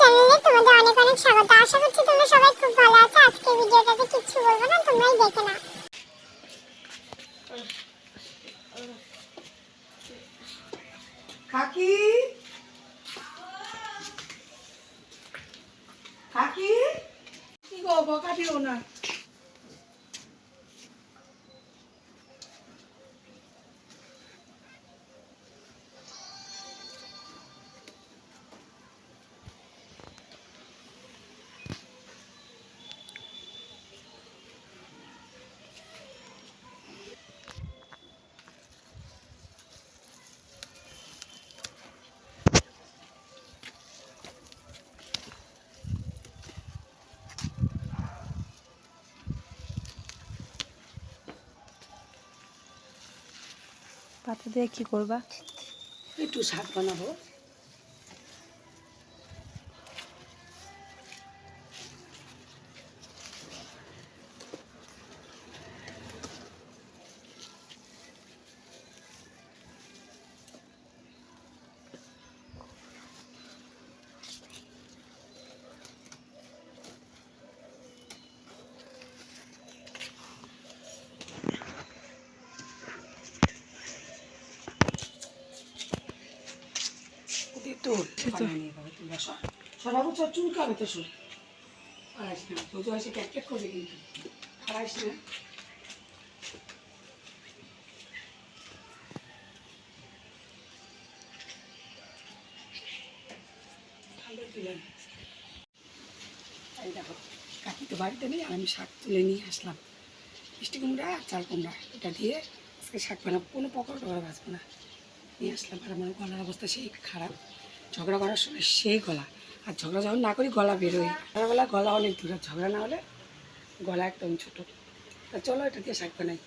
চ্যানেলে তোমাদের অনেক অনেক স্বাগত। আশা করছি তোমরা সবাই খুব ভালো আছো। আজকে ভিডিওটাতে কিছু বলব না তোমরাই দেখে নাও। কাকি? কাকি? কি গো বকা দিও না। পাতা দিয়ে কি করবা? একটু শাক বানাবো। তো কাকি তো বাড়িতে নেই আমি শাক তুলে নিয়ে আসলাম। মিষ্টি কুমড়া আর চাল কুমড়া, এটা দিয়ে আজকে শাক বানাবো। কোনো পকোড়া টকড়া ভাজবো না। নিয়ে আসলাম। আর আমার গলার অবস্থা সেই খারাপ। ঝগড়া করার সময় সেই গলা। আর ঝগড়া যখন না করি, গলা বেরোয়। সকালবেলা গলা অনেক দূর ঝগড়া না হলে গলা একদম ছোটো। তা চলো এটা দিয়ে শাক বানাই।